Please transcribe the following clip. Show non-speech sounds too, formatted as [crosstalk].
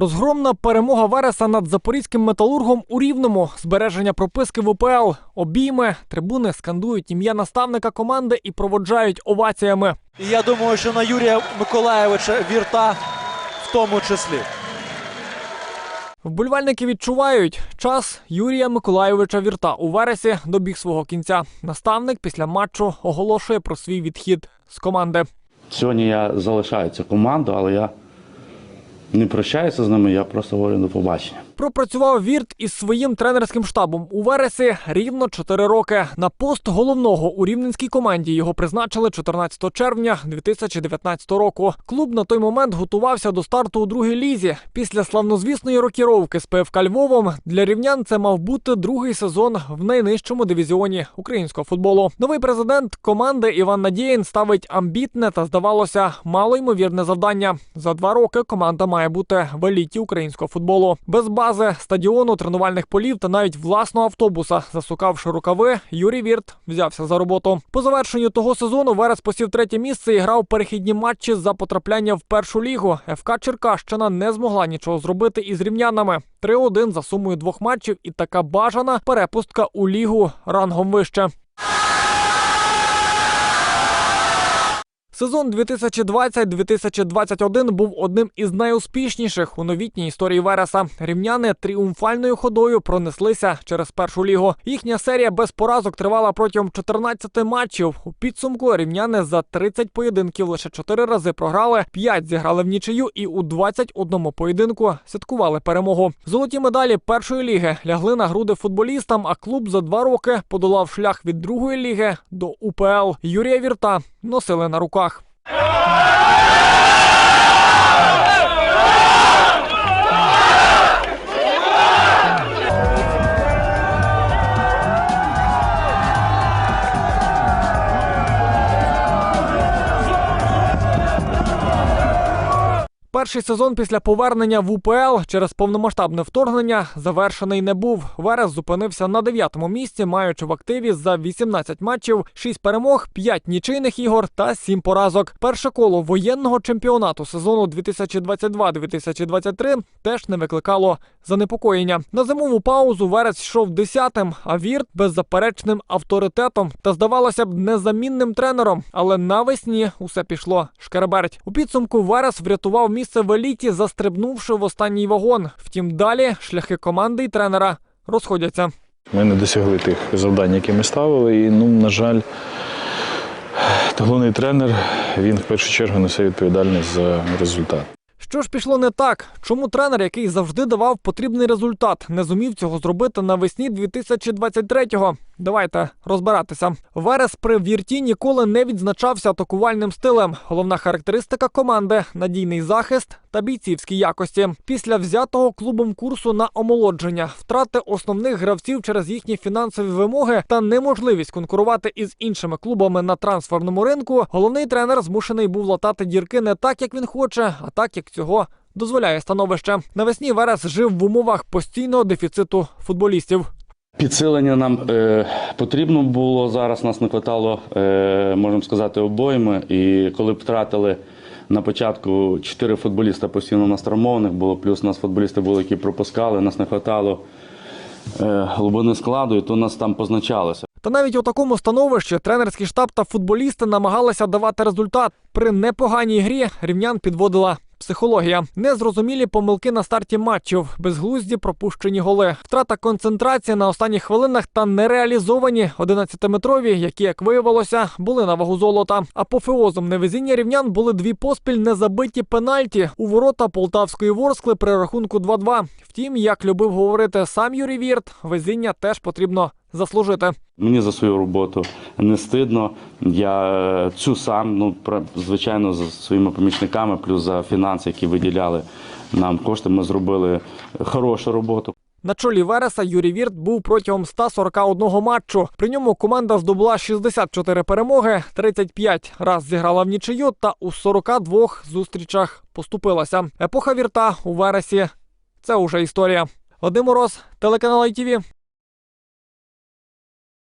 Розгромна перемога Вереса над запорізьким металургом у Рівному, збереження прописки в УПЛ, обійми, трибуни скандують ім'я наставника команди і проводжають оваціями. І я думаю, що на Юрія Миколаєвича вірта в тому числі. Вболівальники відчувають, час Юрія Миколайовича Вірта у Вересі добіг свого кінця. Наставник після матчу оголошує про свій відхід з команди. Сьогодні я залишаю цю команду, але я не прощаюся з ними, я просто говорю до побачення. Пропрацював Вірт із своїм тренерським штабом у Вересі рівно 4 роки. На пост головного у рівненській команді його призначили 14 червня 2019 року. Клуб на той момент готувався до старту у другій лізі. Після славнозвісної рокіровки з ПФК Львовом для рівнян це мав бути другий сезон в найнижчому дивізіоні українського футболу. Новий президент команди Іван Надіїн ставить амбітне та здавалося малоймовірне завдання. За два роки команда має бути в еліті українського футболу. Без бази, стадіону, тренувальних полів та навіть власного автобуса, засукавши рукави, Юрій Вірт взявся за роботу. По завершенню того сезону Верес посів третє місце і грав перехідні матчі за потрапляння в першу лігу. ФК Черкащина не змогла нічого зробити із рівнянами. 3-1 за сумою двох матчів і така бажана перепустка у лігу рангом вище. Сезон 2020-2021 був одним із найуспішніших у новітній історії Вереса. Рівняни тріумфальною ходою пронеслися через першу лігу. Їхня серія без поразок тривала протягом 14 матчів. У підсумку рівняни за 30 поєдинків лише 4 рази програли, 5 зіграли в нічию і у 21 поєдинку святкували перемогу. Золоті медалі першої ліги лягли на груди футболістам, а клуб за два роки подолав шлях від другої ліги до УПЛ. Юрія Вірта носили на руках. Yeah! [laughs] Перший сезон після повернення в УПЛ через повномасштабне вторгнення завершений не був. Верес зупинився на дев'ятому місці, маючи в активі за 18 матчів, 6 перемог, 5 нічийних ігор та 7 поразок. Перше коло воєнного чемпіонату сезону 2022-2023 теж не викликало занепокоєння. На зимову паузу Верес йшов десятим, а Вірт беззаперечним авторитетом та здавалося б незамінним тренером. Але навесні усе пішло шкереберть. У підсумку Верес врятував місце в еліті, застрибнувши в останній вагон. Втім, далі шляхи команди і тренера розходяться. Ми не досягли тих завдань, які ми ставили. І, ну, на жаль, головний тренер він в першу чергу несе відповідальність за результат. Що ж пішло не так? Чому тренер, який завжди давав потрібний результат, не зумів цього зробити навесні 2023-го? Давайте розбиратися. Верес при вірті ніколи не відзначався атакувальним стилем. Головна характеристика команди надійний захист та бійцівські якості. Після взятого клубом курсу на омолодження, втрати основних гравців через їхні фінансові вимоги та неможливість конкурувати із іншими клубами на трансферному ринку. Головний тренер змушений був латати дірки не так, як він хоче, а так, як цього дозволяє становище. Навесні Верес жив в умовах постійного дефіциту футболістів. Підсилення нам е, потрібно було. Зараз нас не хватало, е, можемо сказати, обойми. І коли б втратили на початку чотири футболіста постійно у нас було, плюс у нас футболісти були, які пропускали, нас не вистачало е, глибини складу, і то нас там позначалося. Та навіть у такому становищі тренерський штаб та футболісти намагалися давати результат. При непоганій грі рівнян підводила. Психологія, незрозумілі помилки на старті матчів, безглузді пропущені голи, втрата концентрації на останніх хвилинах та нереалізовані 11-метрові, які, як виявилося, були на вагу золота. Апофеозом невезіння рівнян були дві поспіль незабиті пенальті у ворота полтавської ворскли при рахунку 2-2. Втім, як любив говорити сам Юрій Вірт, везіння теж потрібно заслужити. Мені за свою роботу не стидно. Я е, цю сам, ну звичайно, за своїми помічниками, плюс за фінанси, які виділяли нам кошти. Ми зробили хорошу роботу. На чолі Вереса Юрій Вірт був протягом 141 матчу. При ньому команда здобула 64 перемоги, 35 раз зіграла в нічию та у 42 зустрічах поступилася. Епоха Вірта у Вересі – це уже історія. Вадим Мороз, телеканал ITV.